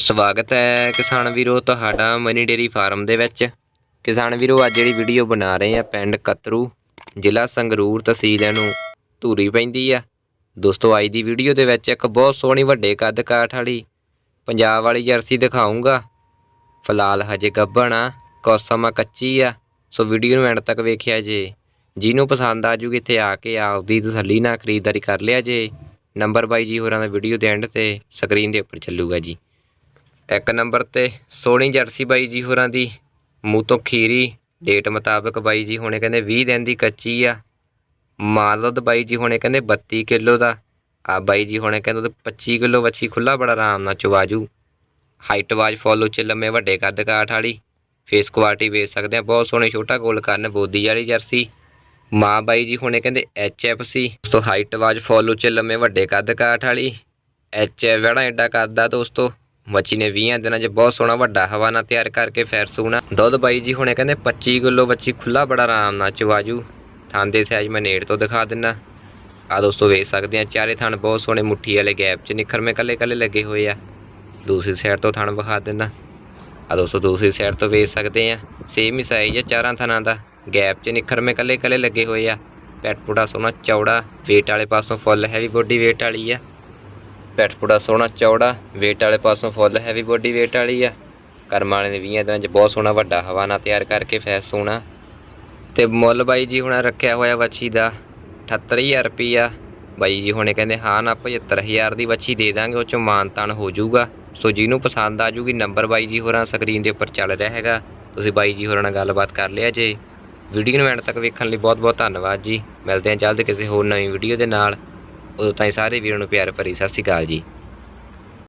ਸਵਾਗਤ ਹੈ ਕਿਸਾਨ ਵੀਰੋ ਤੁਹਾਡਾ ਮਨੀ ਡੇਰੀ ਫਾਰਮ ਦੇ ਵਿੱਚ। ਕਿਸਾਨ ਵੀਰੋ, ਅੱਜ ਜਿਹੜੀ ਵੀਡੀਓ ਬਣਾ ਰਹੇ ਆ ਪਿੰਡ ਕਤਰੂ, ਜ਼ਿਲ੍ਹਾ ਸੰਗਰੂਰ ਤਹਿਸੀਲ ਨੂੰ ਧੂਰੀ ਪੈਂਦੀ ਆ। ਦੋਸਤੋ, ਅੱਜ ਦੀ ਵੀਡੀਓ ਦੇ ਵਿੱਚ ਇੱਕ ਬਹੁਤ ਸੋਹਣੀ ਵੱਡੇ ਕੱਦ ਕਾਠ ਵਾਲੀ ਪੰਜਾਬ ਵਾਲੀ ਜਰਸੀ ਦਿਖਾਉਂਗਾ ਫਿਲਹਾਲ ਹਜੇ ਗੱਭਣ ਆ, ਕੁਛ ਸਮਾਂ ਕੱਚੀ ਆ, ਸੋ ਵੀਡੀਓ ਨੂੰ ਐਂਡ ਤੱਕ ਵੇਖਿਆ ਜੇ। ਜਿਹਨੂੰ ਪਸੰਦ ਆ ਜੂਗੀ ਇੱਥੇ ਆ ਕੇ ਆਪਦੀ ਤਸੱਲੀ ਨਾਲ ਖਰੀਦਦਾਰੀ ਕਰ ਲਿਆ ਜੇ। ਨੰਬਰ ਬਾਈ ਜੀ ਹੋਰਾਂ ਦਾ ਵੀਡੀਓ ਦੇ ਐਂਡ ਤੇ ਸਕਰੀਨ ਦੇ ਉੱਪਰ ਚੱਲੂਗਾ ਜੀ। ਇੱਕ ਨੰਬਰ ਤੇ ਸੋਹਣੀ ਜਰਸੀ ਬਾਈ ਜੀ ਹੋਰਾਂ ਦੀ, ਮੂੰਹ ਤੋਂ ਖੀਰੀ ਡੇਟ ਮੁਤਾਬਕ ਬਾਈ ਜੀ ਹੁਣੇ ਕਹਿੰਦੇ 20 ਦਿਨ ਦੀ ਕੱਚੀ ਆ। ਮਾਲਦ ਬਾਈ ਜੀ ਹੁਣੇ ਕਹਿੰਦੇ 32 ਕਿਲੋ ਦਾ, ਆ ਬਾਈ ਜੀ ਹੁਣੇ ਕਹਿੰਦੇ ਉਹਦੇ 25 ਕਿਲੋ ਵੱਛੀ ਖੁੱਲਾ ਬੜਾ ਆਰਾਮ ਨਾਲ ਚਵਾਜੂ। ਹਾਈਟ ਵਾਜ ਫੋਲੋ ਚ ਲੰਮੇ ਵੱਡੇ ਕੱਦ ਕਾਠ ਵਾਲੀ ਫੇਸ ਕੁਆਲਿਟੀ ਵੇਚ ਸਕਦੇ ਆ, ਬਹੁਤ ਸੋਹਣੇ ਛੋਟਾ ਗੋਲ ਕਰਨ ਬੋਦੀ ਵਾਲੀ ਜਰਸੀ। ਮਾਂ ਬਾਈ ਜੀ ਹੁਣੇ ਕਹਿੰਦੇ ਐਚ ਐਫ ਸੀ ਉਸ ਤੋਂ ਹਾਈਟ ਵਾਜ ਫੋਲੋ ਚ ਲੰਮੇ ਵੱਡੇ ਕੱਦ ਕਾਠ ਵਾਲੀ ਐਚ ਐਫ ਜਿਹੜਾ ਐਡਾ ਕੱਦ ਆ ਦੋਸਤੋ ਮੱਛੀ ਨੇ 20 ਦਿਨਾਂ 'ਚ ਬਹੁਤ ਸੋਹਣਾ ਵੱਡਾ ਹਵਾਨਾ ਤਿਆਰ ਕਰਕੇ ਫੈਰ ਸੂਣਾ। ਦੁੱਧ ਬਾਈ ਜੀ ਹੁਣੇ ਕਹਿੰਦੇ 25 ਕਿਲੋ ਵੱਛੀ ਖੁੱਲਾ ਬੜਾ ਆਰਾਮ ਨਾਲ ਚਵਾਜੂ ਥਾਂ ਦੇ ਸਾਈਜ਼ ਮੈਂ ਨੇੜ ਤੋਂ ਦਿਖਾ ਦਿੰਨਾ। ਆ ਦੋਸਤੋ ਵੇਖ ਸਕਦੇ ਆ, ਚਾਰੇ ਥਣ ਬਹੁਤ ਸੋਹਣੇ ਮੁੱਠੀ ਵਾਲੇ ਗੈਪ 'ਚ ਨਿਖਰਮੇ ਕੱਲੇ ਕੱਲੇ ਲੱਗੇ ਹੋਏ ਆ। ਦੂਸਰੀ ਸਾਈਡ ਤੋਂ ਥਣ ਵਿਖਾ ਦਿੰਦਾ ਆ ਦੋਸਤੋ ਦੂਸਰੀ ਸਾਈਡ ਤੋਂ ਵੇਖ ਸਕਦੇ ਆ ਸੇਮ ਹੀ ਸਾਈਜ਼ ਆ ਚਾਰਾਂ ਥਣਾਂ ਦਾ। ਗੈਪ 'ਚ ਨਿਖਰਮੇ ਕੱਲੇ ਕੱਲੇ ਲੱਗੇ ਹੋਏ ਆ। ਪੈਟ ਪੂੜਾ ਸੋਹਣਾ ਚੌੜਾ, weight ਵਾਲੇ ਪਾਸੋਂ ਫੁੱਲ ਹੈਵੀ ਬੋਡੀ weight ਵਾਲੀ ਆ। ਪੈਟ ਪੁੜਾ ਸੋਹਣਾ, ਚੌੜਾ, weight ਵਾਲੇ ਪਾਸੋਂ ਫੁੱਲ ਹੈਵੀ ਬੋਡੀ weight ਵਾਲੀ ਆ। ਕਰਮ ਵਾਲੇ ਨੇ 20 ਦਿਨਾਂ 'ਚ ਬਹੁਤ ਸੋਹਣਾ ਵੱਡਾ ਹਵਾਨਾ ਤਿਆਰ ਕਰਕੇ ਫੈਸ ਸੋਹਣਾ। ਤੇ ਮੁੱਲ ਬਾਈ ਜੀ ਹੁਣ ਰੱਖਿਆ ਹੋਇਆ ਵੱਛੀ ਦਾ 78000 ਰੁਪਈਆ। ਬਾਈ ਜੀ ਹੁਣੇ ਕਹਿੰਦੇ, ਹਾਂ, ਨਾ 75000 ਦੀ ਵੱਛੀ ਦੇ ਦਾਂਗੇ, ਉਹ ਚੋਂ ਮਾਨਤਾਨ ਹੋ ਜਾਊਗਾ। ਸੋ ਜਿਹਨੂੰ ਪਸੰਦ ਆ ਜੂਗੀ ਨੰਬਰ ਬਾਈ ਜੀ ਹੋਰਾਂ ਸਕਰੀਨ ਦੇ ਉੱਪਰ ਚੱਲ ਰਿਹਾ ਹੈਗਾ। ਤੁਸੀਂ ਬਾਈ ਜੀ ਹੋਰਾਂ ਨਾਲ ਗੱਲਬਾਤ ਕਰ ਲਿਆ ਜੇ। ਵੀਡੀਓ ਨੂੰ ਐਂਡ ਤੱਕ ਵੇਖਣ ਲਈ ਬਹੁਤ ਬਹੁਤ ਧੰਨਵਾਦ ਜੀ। ਮਿਲਦੇ ਹਾਂ ਜਲਦ ਕਿਸੇ ਹੋਰ ਨਵੀਂ ਵੀਡੀਓ ਦੇ ਨਾਲ। ਉਦੋਂ ਤਾਈਂ ਸਾਰੇ ਵੀਰਾਂ ਨੂੰ ਪਿਆਰ ਭਰੀ ਸਤਿ ਸ਼੍ਰੀ ਅਕਾਲ ਜੀ।